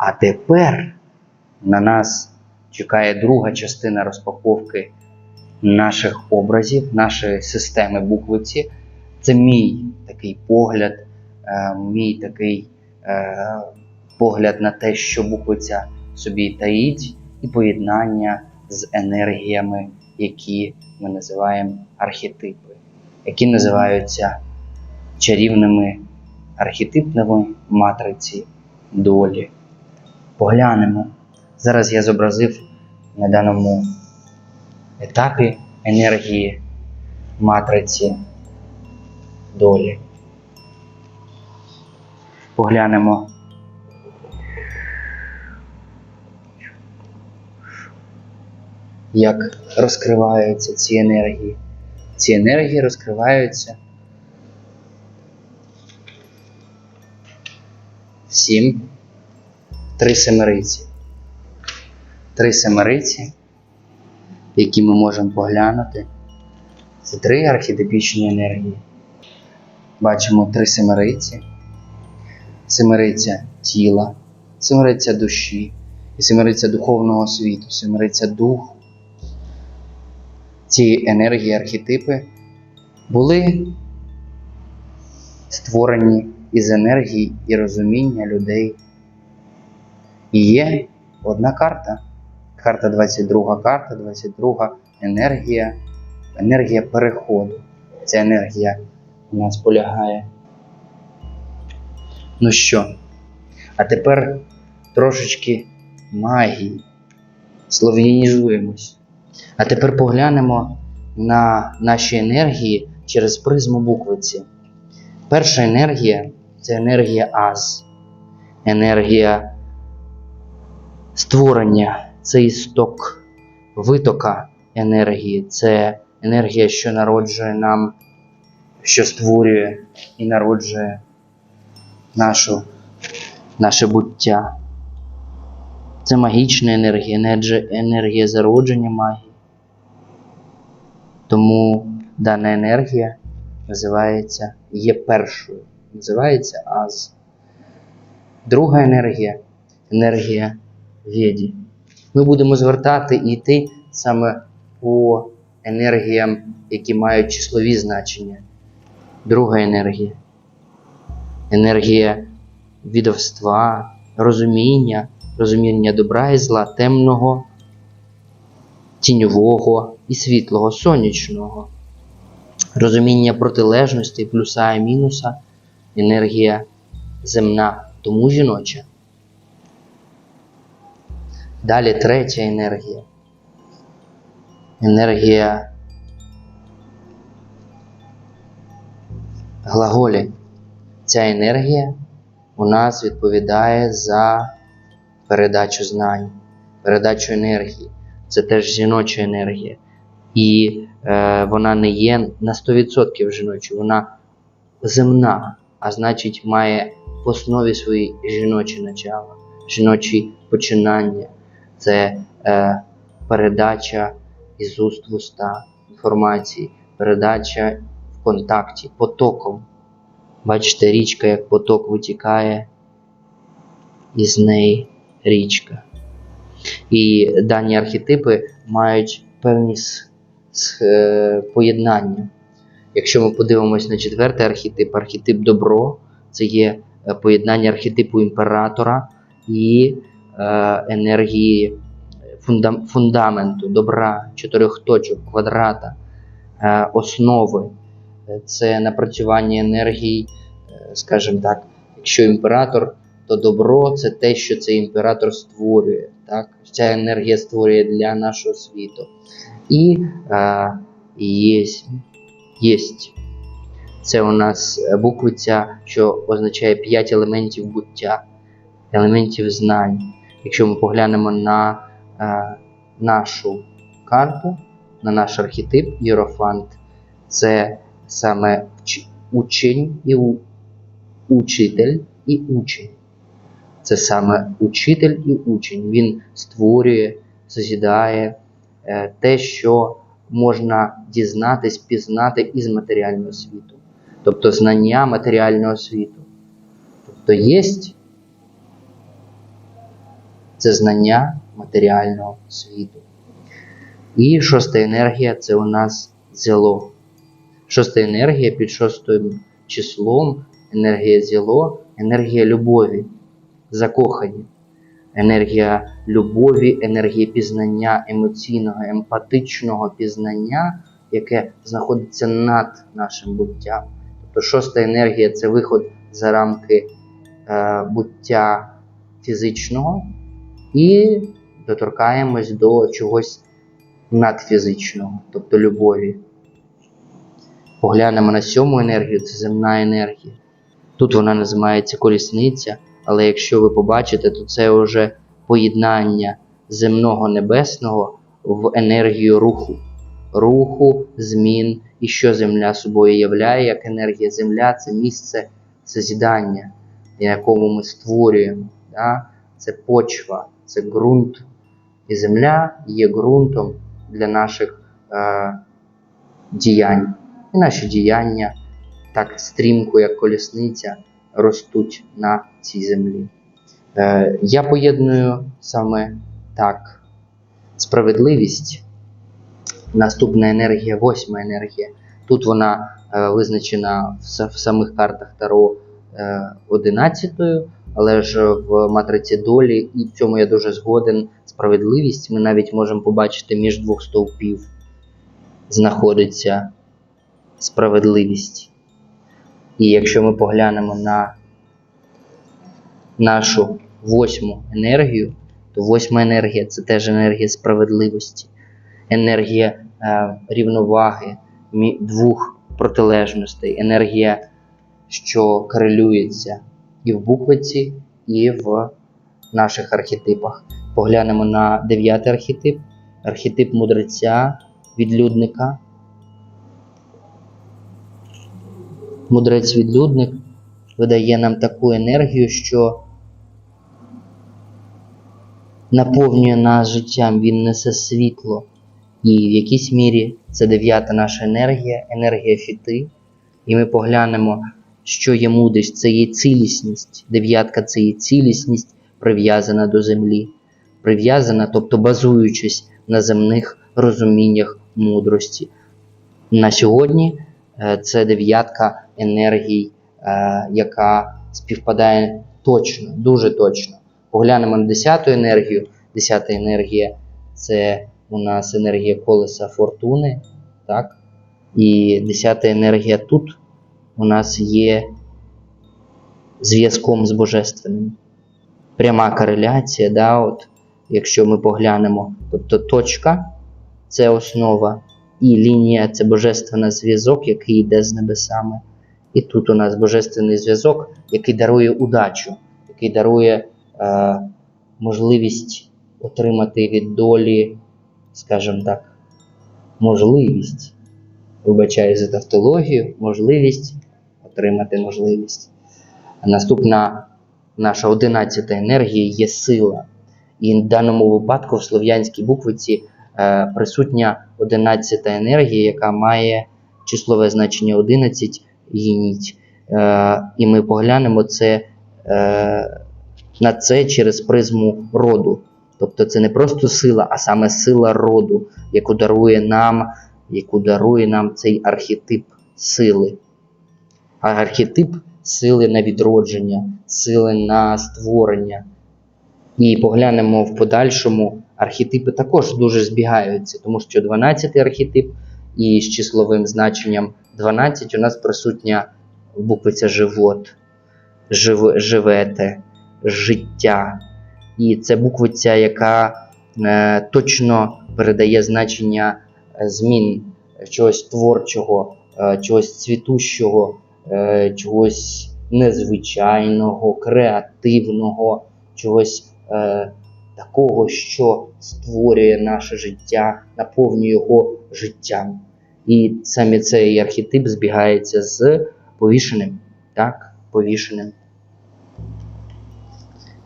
А тепер на нас чекає друга частина розпаковки наших образів, нашої системи буквиці. Це мій такий погляд, е, мій такий е, погляд на те, що буквиця собі таїть, і поєднання з енергіями, які ми називаємо архетипи, які називаються чарівними архетипними матриці долі. Поглянемо. Зараз я зобразив на даному етапі енергії матриці долі. Поглянемо. Як розкриваються ці енергії. Ці енергії розкриваються сім, три семериці. Три семериці, які ми можемо поглянути. Це три архетипічні енергії. Бачимо три семериці. Семериця тіла, семериця душі і семериця духовного світу, семериця духу. Ці енергії, архетипи були створені із енергії і розуміння людей. І є одна карта. Карта 22 карта, 22 енергія, енергія переходу. Ця енергія у нас полягає. Ну що, а тепер трошечки магії. Слов'янізуємось. А тепер поглянемо на наші енергії через призму буквиці. Перша енергія це енергія Аз, енергія створення, це істок витока енергії, це енергія, що народжує нам, що створює і народжує нашу, наше буття. Це магічна енергія, енерджі- енергія зародження магії. Тому дана енергія називається є першою, називається Аз. Друга енергія енергія Веді. Ми будемо звертати і йти саме по енергіям, які мають числові значення. Друга енергія енергія відовства, розуміння, розуміння добра і зла, темного, тіньового і світлого, сонячного, розуміння протилежностей, плюса і мінуса, енергія земна, тому жіноча. Далі третя енергія. Енергія глаголі. Ця енергія у нас відповідає за передачу знань, передачу енергії. Це теж жіноча енергія. І е, вона не є на 100% жіночою, вона земна, а значить, має в основі свої жіночі начала, жіночі починання. Це е, передача із уст в уста інформації, передача в контакті, потоком. Бачите, річка, як поток витікає, із неї річка. І дані архетипи мають певні е, поєднання. Якщо ми подивимось на четвертий архетип, архетип добро, це є е, поєднання архетипу імператора і енергії фундам- фундаменту, добра, чотирьох точок, квадрата, е, основи. Е, Це напрацювання енергій, е, скажімо так, якщо імператор, то добро це те, що цей імператор створює. Так? Ця енергія створює для нашого світу. І е, єсть, єсть. Це у нас е, буквиця, що означає 5 елементів буття, елементів знань. Якщо ми поглянемо на е, нашу карту, на наш архетип Єрофант, це саме учень і учитель і учень. Це саме учитель і учень. Він створює, созідає е, те, що можна дізнатись, пізнати із матеріального світу. Тобто знання матеріального світу. Тобто є це знання матеріального світу. І шоста енергія це у нас зело. Шоста енергія під шостим числом, енергія зело, енергія любові, закохані, енергія любові, енергія пізнання, емоційного, емпатичного пізнання, яке знаходиться над нашим буттям. Тобто шоста енергія це виход за рамки е, буття фізичного і доторкаємось до чогось надфізичного, тобто любові. Поглянемо на сьому енергію, це земна енергія. Тут вона називається колісниця, але якщо ви побачите, то це вже поєднання земного небесного в енергію руху, руху, змін і що земля собою являє як енергія. Земля це місце созідання, на якому ми створюємо. Да? Це почва, це ґрунт. І земля є ґрунтом для наших е, діянь. І наші діяння так стрімко, як колісниця, ростуть на цій землі. Е, я поєдную саме так справедливість. Наступна енергія, восьма енергія. Тут вона е, визначена в, в самих картах Таро е, 11, але ж в матриці долі, і в цьому я дуже згоден. Справедливість ми навіть можемо побачити між двох стовпів знаходиться справедливість. І якщо ми поглянемо на нашу восьму енергію, то восьма енергія це теж енергія справедливості, енергія е, рівноваги двох протилежностей, енергія, що корелюється і в буквиці, і в наших архетипах. Поглянемо на дев'ятий архетип, архетип мудреця, відлюдника. Мудрець-відлюдник видає нам таку енергію, що наповнює нас життям, він несе світло. І в якійсь мірі це дев'ята наша енергія, енергія фіти. І ми поглянемо, що є мудрість, це є цілісність. Дев'ятка це є цілісність, прив'язана до землі, прив'язана, тобто базуючись на земних розуміннях мудрості. На сьогодні е, це дев'ятка енергій, е, яка співпадає точно, дуже точно. Поглянемо на десяту енергію. Десята енергія це у нас енергія колеса фортуни. Так? І десята енергія тут у нас є зв'язком з Божественним. Пряма кореляція, да, от, якщо ми поглянемо, тобто точка це основа, і лінія це божественний зв'язок, який йде з небесами. І тут у нас божественний зв'язок, який дарує удачу, який дарує е, можливість отримати від долі, скажімо так, можливість, вибачаю за тавтологію, можливість отримати можливість. Наступна наша одинадцята енергія є сила. І в даному випадку в слов'янській буквиці е, присутня одинадцята енергія, яка має числове значення 11 гініть. Е, і ми поглянемо це, е, на це через призму роду. Тобто це не просто сила, а саме сила роду, яку дарує нам, яку дарує нам цей архетип сили. Архетип сили на відродження, сили на створення. І поглянемо в подальшому, архетипи також дуже збігаються, тому що 12-й архетип і з числовим значенням 12 у нас присутня буквиця живот, жив, живете, життя. І це буквиця, яка е, точно передає значення е, змін чогось творчого, е, чогось цвітущого, е, чогось незвичайного, креативного, чогось е, такого, що створює наше життя, наповнює його життям. І саме цей архетип збігається з повішеним. Так, повішеним.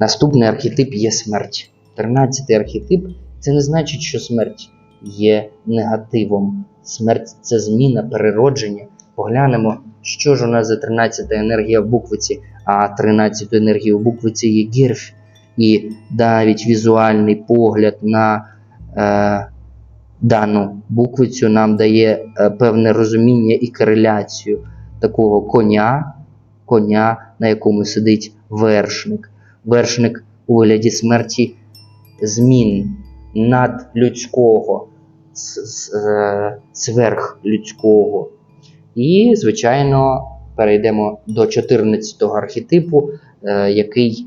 Наступний архетип є смерть. Тринадцятий архетип це не значить, що смерть є негативом. Смерть це зміна, переродження. Поглянемо, що ж у нас за 13 енергія в буквиці, а 13 енергія в буквиці є гірф. і навіть візуальний погляд на е, дану буквицю нам дає е, певне розуміння і кореляцію такого коня, коня, на якому сидить вершник. Вершник у вигляді смерті змін надлюдського, е, сверхлюдського. І, звичайно, перейдемо до 14-го архетипу, е, який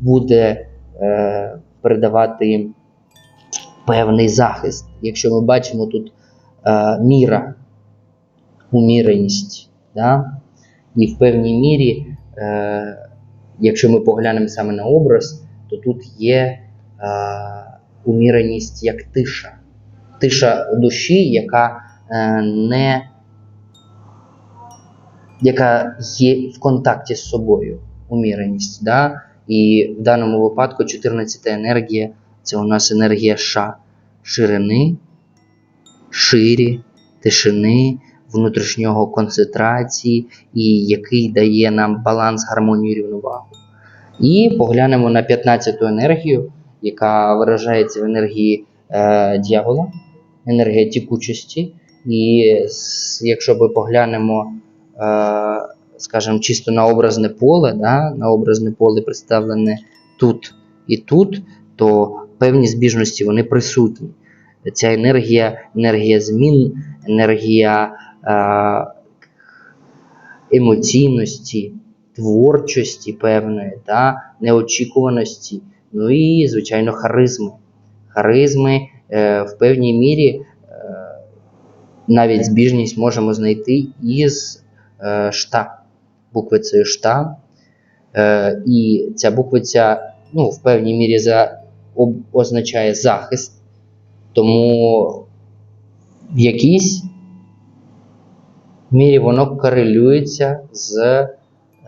буде е, передавати певний захист. Якщо ми бачимо тут е, міра, уміреність, да? і в певній мірі, якщо ми поглянемо саме на образ, то тут є уміреність як тиша. Тиша душі, яка не яка є в контакті з собою, уміреність. Да? І в даному випадку 14 енергія це у нас енергія ша, ширини, ширі, тишини, внутрішнього концентрації, і який дає нам баланс, гармонію, рівновагу. І поглянемо на 15-ту енергію, яка виражається в енергії е, дьявола, енергія тікучості. І якщо ми поглянемо, скажімо, чисто на образне поле, да, на образне поле представлене тут і тут, то певні збіжності вони присутні. Ця енергія, енергія змін, енергія е, емоційності, творчості певної, та, неочікуваності, ну і, звичайно, харизми. Харизми е, в певній мірі е, навіть збіжність можемо знайти із е, шта, буквицею шта. Е, і ця буквиця ну, в певній мірі за, означає захист, тому в якійсь мірі воно корелюється з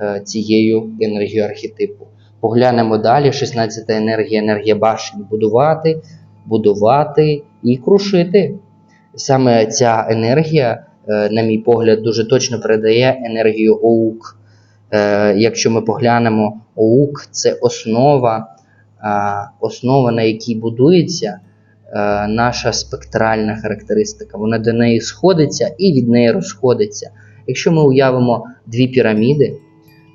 е, цією енергією архетипу. Поглянемо далі. 16 енергія, енергія башні будувати, будувати і крушити. Саме ця енергія, е, на мій погляд, дуже точно передає енергію оук. Е, Якщо ми поглянемо, оук це основа, е, основа, на якій будується е, наша спектральна характеристика. Вона до неї сходиться і від неї розходиться. Якщо ми уявимо дві піраміди,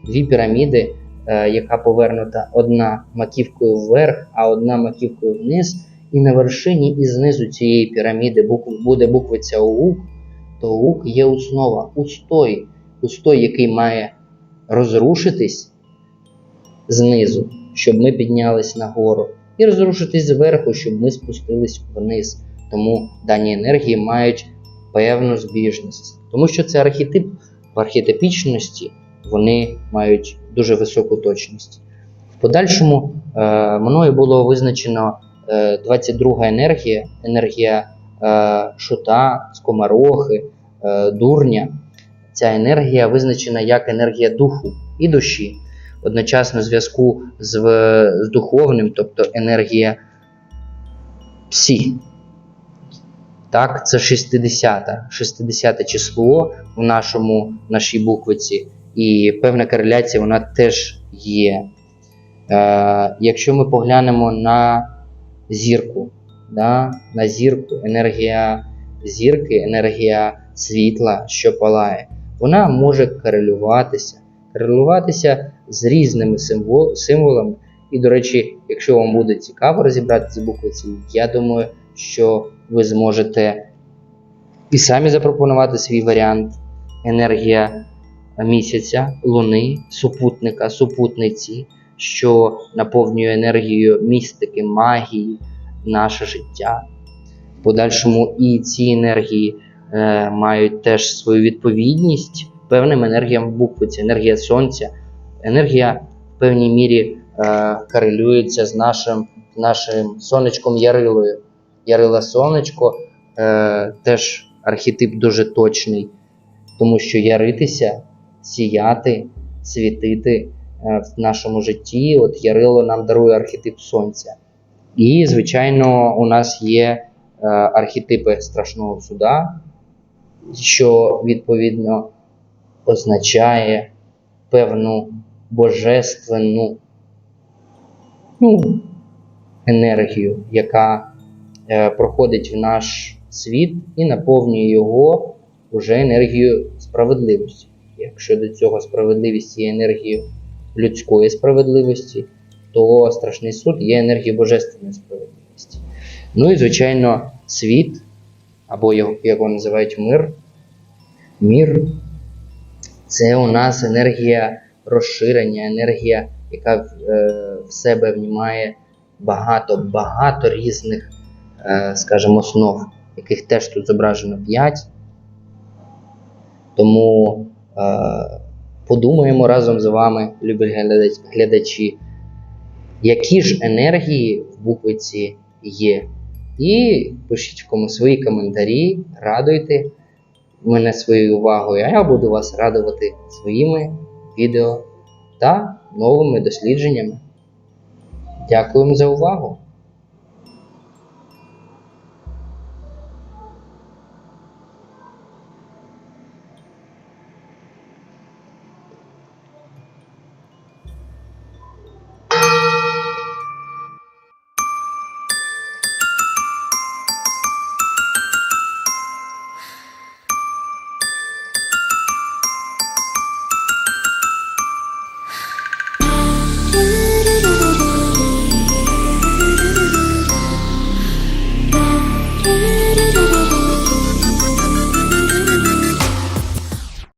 дві піраміди, е, яка повернута одна маківкою вверх, а одна маківкою вниз, і на вершині і знизу цієї піраміди буде буквиця ОУК, то ОУК є основа, устой, устой, який має розрушитись знизу, щоб ми піднялись нагору, і розрушитись зверху, щоб ми спустились вниз. Тому дані енергії мають певну збіжність. Тому що це архетип в архетипічності вони мають дуже високу точність. В подальшому е, мною було визначено е, 22 енергія, енергія е, шута, скоморохи, е, дурня. Ця енергія визначена як енергія духу і душі. Одночасно в зв'язку з, з духовним, тобто енергія псі. Так, це 60, 60 число в нашому, нашій буквиці, і певна кореляція вона теж є. Е, якщо ми поглянемо на зірку, да, на зірку, енергія зірки, енергія світла, що палає, вона може корелюватися, корелюватися з різними символ, символами. І, до речі, якщо вам буде цікаво розібратися з буквицею, я думаю, що ви зможете і самі запропонувати свій варіант. Енергія місяця, луни, супутника, супутниці, що наповнює енергією містики, магії, наше життя. В подальшому і ці енергії е, мають теж свою відповідність певним енергіям буквиці, енергія сонця, енергія в певній мірі е, корелюється з нашим, нашим сонечком Ярилою. Ярила сонечко е, теж архетип дуже точний, тому що яритися, сіяти, світити е, в нашому житті. От Ярило нам дарує архетип сонця. І, звичайно, у нас є е, архетипи страшного суда, що відповідно означає певну божественну ну, енергію, яка е, проходить в наш світ і наповнює його уже енергією справедливості. Якщо до цього справедливість є енергією людської справедливості, то страшний суд є енергією божественної справедливості. Ну і, звичайно, світ, або його, називають мир. Мір це у нас енергія розширення, енергія, яка в, е, себе внімає багато, багато різних, е, скажімо, основ, яких теж тут зображено 5. Тому е, подумаємо разом з вами, любі глядачі, які ж енергії в буквиці є. І пишіть в кому свої коментарі, радуйте мене своєю увагою, а я буду вас радувати своїми відео та новими дослідженнями. Дякуємо за увагу!